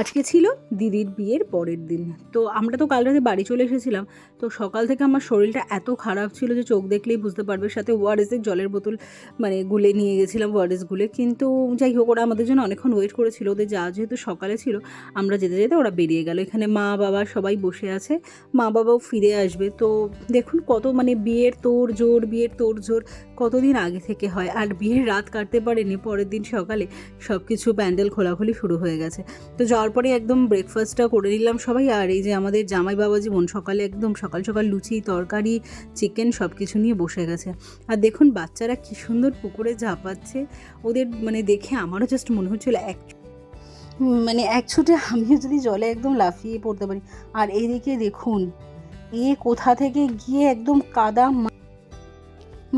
আজকে ছিল দিদির বিয়ের পরের দিন। তো আমরা তো কাল রাতে বাড়ি চলে এসেছিলাম। তো সকাল থেকে আমার শরীরটা এত খারাপ ছিল যে চোখ দেখলেই বুঝতে পারবে। সাথে ওয়ারেসের জলের বোতল মানে গুলে নিয়ে গেছিলাম, ওয়ারেস গুলে। কিন্তু যাই হোক, ওরা আমাদের জন্য অনেকক্ষণ ওয়েট করেছিল। ওদের যা যেহেতু সকালে ছিল, আমরা যেতে যেতে ওরা বেরিয়ে গেল। এখানে মা, বাবা সবাই বসে আছে। মা, বাবাও ফিরে আসবে। তো দেখুন কত মানে বিয়ের তোর জোর বিয়ের তোর জোর কতদিন আগে থেকে হয়। আর বিয়ের রাত কাটতে পারেনি পরের দিন সকালে। সব কিছু প্যান্ডেল খোলাখুলি শুরু হয়ে গেছে। তো যাওয়ার পরে একদম ব্রেকফাস্টটা করে নিলাম সবাই। আর এই যে আমাদের জামাই বাবা জীবন সকালে একদম সকাল সকাল লুচি, তরকারি চিকেন সব কিছু নিয়ে বসে গেছে। আর দেখুন বাচ্চারা কী সুন্দর পুকুরে ঝাঁপাচ্ছে। ওদের মানে দেখে আমারও জাস্ট মনে হচ্ছিল এক মানে এক ছুটে আমিও যদি জলে একদম লাফিয়ে পড়তে পারি। আর এইদিকে দেখুন, এ কোথা থেকে গিয়ে একদম কাদা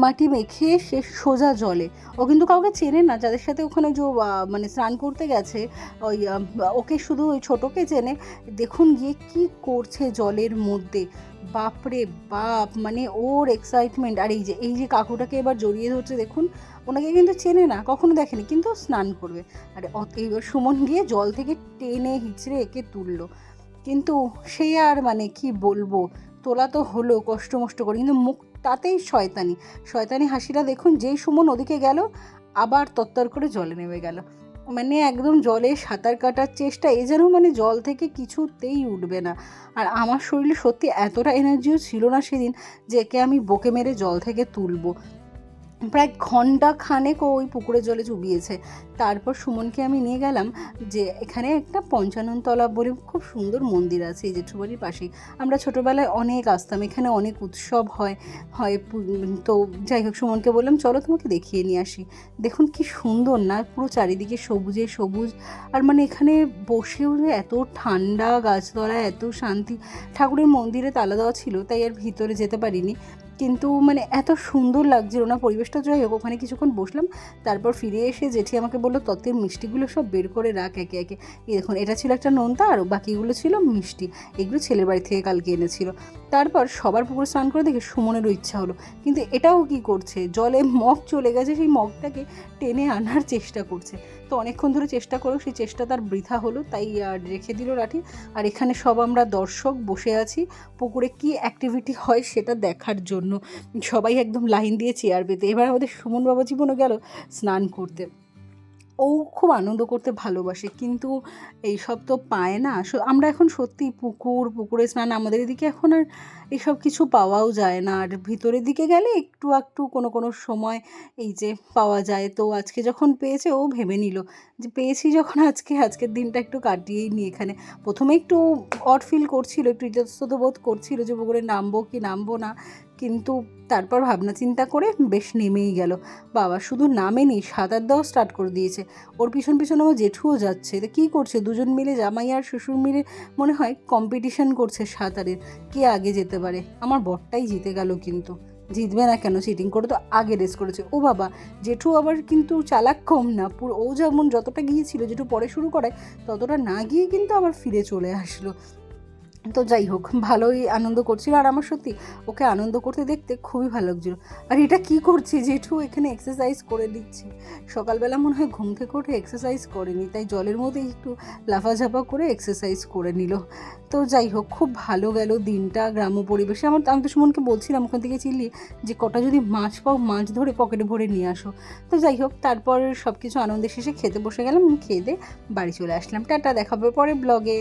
মাটি মেখে সে সোজা জলে। ও কিন্তু কাউকে চেনে না, যাদের সাথে ওখানে যে মানে স্নান করতে গেছে, ওই ওকে শুধু ওই ছোটোকে চেনে। দেখুন গিয়ে কি করছে জলের মধ্যে। বাপরে বাপ মানে ওর এক্সাইটমেন্ট আর এই যে এই যে কাকুটাকে এবার জড়িয়ে ধরছে, দেখুন, ওনাকে কিন্তু চেনে না, কখনো দেখেনি, কিন্তু স্নান করবে। আর এইবার সুমন গিয়ে জল থেকে টেনে হিচড়ে একে তুললো। কিন্তু সে আর মানে কি বলব, তোলা তো হলো, কষ্ট মষ্ট করে। কিন্তু মুখ তাতেই শয়তানি। শয়তানি হাসিটা দেখুন, যেই সুমন ওদিকে গেল, আবার তত্তর করে জলে নেমে গেল। মানে একদম জলে সাঁতার কাটার চেষ্টা, এ যেন মানে জল থেকে কিছুতেই উঠবে না। আর আমার শরীরে সত্যি এতটা এনার্জিও ছিল না সেদিন যে একে আমি বকে মেরে জল থেকে তুলবো। প্রায় ঘণ্টা খানেক ওই পুকুরের জলে চুবিয়েছে। তারপর সুমনকে আমি নিয়ে গেলাম যে এখানে একটা পঞ্চাননতলা বলে খুব সুন্দর মন্দির আছে, এই জেঠুবাড়ির পাশেই। আমরা ছোটোবেলায় অনেক আসতাম, এখানে অনেক উৎসব হয় হয় তো যাই হোক, সুমনকে বললাম, চলো তোমাকে দেখিয়ে নিয়ে আসি। দেখুন কি সুন্দর না, পুরো চারিদিকে সবুজে সবুজ। আর মানে এখানে বসেও যে এত ঠান্ডা গাছতলা এত শান্তি। ঠাকুরের মন্দিরে তালা দেওয়া ছিল, তাই আর ভিতরে যেতে পারিনি। কিন্তু মানে এত সুন্দর লাগছিল না পরিবেশটা যাই হোক, ওখানে কিছুক্ষণ বসলাম, তারপর ফিরে এসে জেঠি আমাকে বলল, তত্ত্বের মিষ্টিগুলো সব বের করে রাখ একে একে। দেখুন, এটা ছিল একটা নোনতা আর বাকিগুলো ছিল মিষ্টি, এগুলো ছেলের বাড়ি থেকে কালকে এনেছিল। তারপর সবার পুকুর স্নান করে দেখে সুমনেরও ইচ্ছা হলো। কিন্তু এটাও কি করছে? জলে মগ চলে গেছে, সেই মগটাকে টেনে আনার চেষ্টা করছে। তো অনেকক্ষণ ধরে চেষ্টা করেও সেই চেষ্টা তার বৃথা হলো, তাই রেখে দিল লাঠি আর এখানে সব আমরা দর্শক বসে আছি। পুকুরে কি অ্যাক্টিভিটি হয় সেটা দেখার জন্য। সবাই একদম লাইন দিয়ে চেয়ার পেতে এবার আমাদের সুমন বাবা জীবনও গেল স্নান করতে। ও খুব আনন্দ করতে ভালোবাসে, কিন্তু এইসব তো পায় না। আমরা এখন সত্যি পুকুর, পুকুরে স্নান, আমাদের এদিকে এখন আর এসব কিছু পাওয়াও যায় না। আর ভিতরের দিকে গেলে একটু একটু কোনো কোনো সময় এই যে পাওয়া যায়। তো আজকে যখন পেয়েছে, ও ভেবে নিল যে পেয়েছি যখন আজকে, আজকের দিনটা একটু কাটিয়েই নি এখানে। প্রথমে একটু অড ফিল করছিল, একটু ইতস্তত বোধ করছিল যে পুকুরে নামবো কি নামবো না। কিন্তু তারপর ভাবনা চিন্তা করে বেশ নেমেই গেল। বাবা শুধু নামেনি, সাঁতার দেওয়া স্টার্ট করে দিয়েছে। ওর পিছন পিছন আমার জেঠুও যাচ্ছে। তো কী করছে? দুজন মিলে জামাই আর শ্বশুর মিলে মনে হয় কম্পিটিশন করছে সাঁতারের। কে আগে যেতে পারে? আমার বরটাই জিতে গেল কিন্তু। জিতবে না কেন? চিটিং করে তো আগে রেস করেছে। ও বাবা, জেঠু আবার কিন্তু চালাক কম না। পুরো ও যেমন যতটা গিয়েছিল, জেঠু পরে শুরু করে, ততটা না গিয়ে কিন্তু আবার ফিরে চলে আসলো। তো যাই হোক, ভালোই আনন্দ করছিল। আর আমার সত্যি ওকে আনন্দ করতে দেখতে খুবই ভালো লাগছিল। আর এটা কি করছে? জেঠু এখানে এক্সারসাইজ করে দিচ্ছে। সকালবেলা মনে হয় ঘুম থেকে উঠে এক্সারসাইজ করেনি, তাই জলের মধ্যে একটু লাফাঝাপা করে এক্সারসাইজ করে নিল। তো যাই হোক, খুব ভালো গেল দিনটা, গ্রাম্য পরিবেশে। আমার আমি তো সুমনকে বলছিলাম ওখান থেকে চিল্লি যে, কটা যদি মাছ পাও, মাছ ধরে পকেটে ভরে নিয়ে আসো। তো যাই হোক, তারপর সব কিছু আনন্দের শেষে খেতে বসে গেলাম, খেয়ে দিয়ে বাড়ি চলে আসলাম। টাটা, দেখাবে পরে ব্লগে